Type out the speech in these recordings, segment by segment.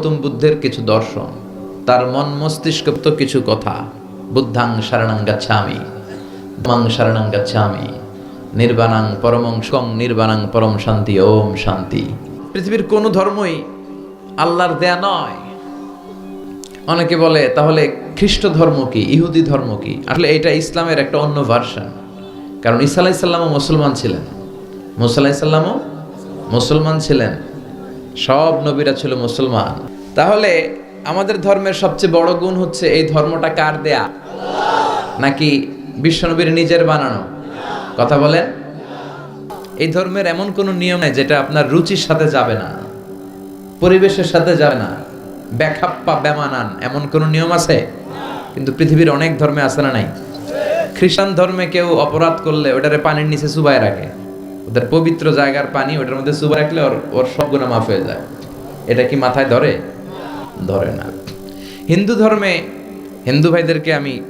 গৌতম বুদ্ধের কিছু দর্শন, তার মন মস্তিষ্কপ্ত কিছু কথা। বুদ্ধাং শরণাং গাচ্ছামি মাং শরণাং গাচ্ছামি, নির্বাণাং পরমং সং নির্বাণাং পরম শান্তি, ওম শান্তি। পৃথিবীর কোনো ধর্মই আল্লাহর দেয়া নয়। অনেকে বলে, তাহলে খ্রিস্ট ধর্ম কি, ইহুদি ধর্ম কি? আসলে এটা ইসলামের একটা অন্য ভার্সন কারণ ঈসা আলাইসাল্লামও মুসলমান ছিলেন। মুসা আলাইসাল্লামও মুসলমান ছিলেন। সব নবীরা ছিল মুসলমান। তাহলে আমাদের ধর্মের সবচেয়ে বড় গুণ হচ্ছে এই ধর্মটা কার দেয়া? নাকি বিশ্বনবীর নিজের বানানো? কথা বলেন। এই ধর্মের এমন কোনো নিয়ম নেই যেটা আপনার রুচির সাথে যাবে না, পরিবেশের সাথে যাবে না ব্যাখাপ্পা বেমানান এমন কোনো নিয়ম আছে? কিন্তু পৃথিবীর অনেক ধর্মে আছে না নাই? খ্রিস্টান ধর্মে কেউ অপরাধ করলে ওটারে পানির নিচে চুবায় রাখে। ওদের পবিত্র জায়গার পানি, ওটার মধ্যে চুবাই রাখলে ওর ওর সব গুণা মাফ হয়ে যায়। এটা কি মাথায় ধরে? ধরে না। হিন্দু ধর্মে হিন্দু ভাইদেরকে আমি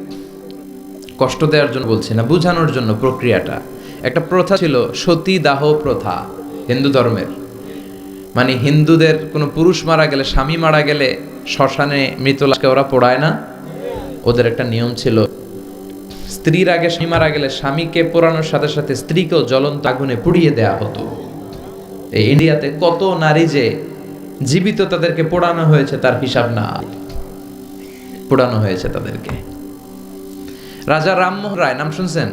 কষ্ট দেওয়ার জন্য বলছি না, বোঝানোর জন্য প্রক্রিয়াটা। একটা প্রথা ছিল সতী দাহ প্রথা হিন্দু ধর্মের। মানে হিন্দুদের কোনো পুরুষ মারা গেলে, স্বামী মারা গেলে শ্মশানে মৃত লাশকে ওরা পোড়ায় না। ওদের একটা নিয়ম ছিল স্ত্রীর আগে মারা গেলে স্বামীকে পোড়ানোর সাথে সাথে স্ত্রীকেও জ্বলন্ত আগুনে পুড়িয়ে দেয়া হতো। এই ইন্ডিয়াতে কত নারী যে জীবিত তাদেরকে পোড়ানো হয়েছে, তার হিসাব না। পোড়ানো হয়েছে তাদেরকে। রাজা রামমোহন রায়, নাম শুনছেন?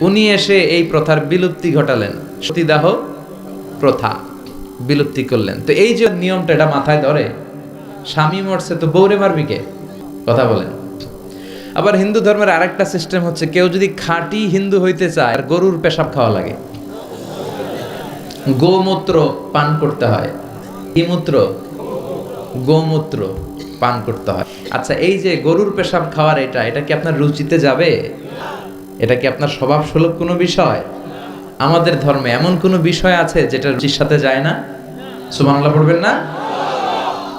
উনি এসে এই প্রথার বিলুপ্তি ঘটালেন। সতীদাহ প্রথা বিলুপ্তি করলেন। তো এই যে নিয়মটা, এটা মাথায় ধরে? স্বামী মরছে তো বৌরে মারবি কে? কথা বলেন। আবার হিন্দু ধর্মের আরেকটা সিস্টেম হচ্ছে কেউ যদি খাঁটি হিন্দু হইতে চায় আর গরুর পেশাব খাওয়া লাগে। গোমূত্র পান করতে হয়। কি মূত্র? গোমূত্র পান করতে হয়। আচ্ছা এই যে গরুর পেশাব খাওয়ার এটা এটা কি আপনার রুচিতে যাবে? এটা কি আপনার স্বভাব সুলভ কোনো বিষয়? আমাদের ধর্মে এমন কোনো বিষয় আছে যেটা রুচির সাথে যায় না? সুবহানাল্লাহ পড়বেন না?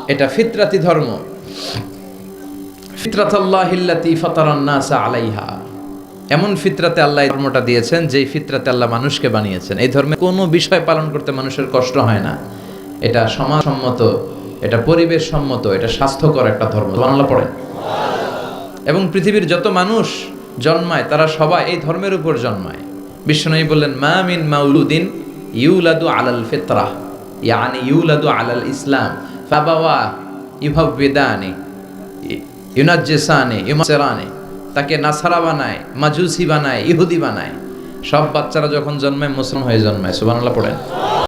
এটা ফিতরাতি ধর্ম। ফিতরাতাল্লাহিল্লাতি ফাতারান নাসা আলাইহা। এমন ফিতরাতে আল্লাহ ধর্মটা দিয়েছেন, যেই ফিতরাতে আল্লাহ মানুষকে বানিয়েছেন। এই ধর্মে কোনো বিষয় পালন করতে মানুষের কষ্ট হয় না। এটা সমাজসম্মত, এটা পরিবেশ সম্মত এটা স্বাস্থ্যকর একটা ধর্ম। বাংলা পড়ে। এবং পৃথিবীর যত মানুষ জন্মায়, তারা সবাই এই ধর্মের উপর জন্মায়। বিশ্বনবী বললেন, মা মিন মাউলুদ্দিন ইউলাদু আলাল ফিতরা। ইয়ানি ইউলাদু আলাল ইসলাম। ফাবাওয়া ইউহাব্বিদানি। ইউনাজ্জেসানে, ইউমাসেরানে, তাকে নাসারা বানায়, মাজুসি বানায়, ইহুদি বানায়। সব বাচ্চারা যখন জন্মায় মুসলিম হয়ে জন্মায়। সুবহানাল্লাহ, পড়েন।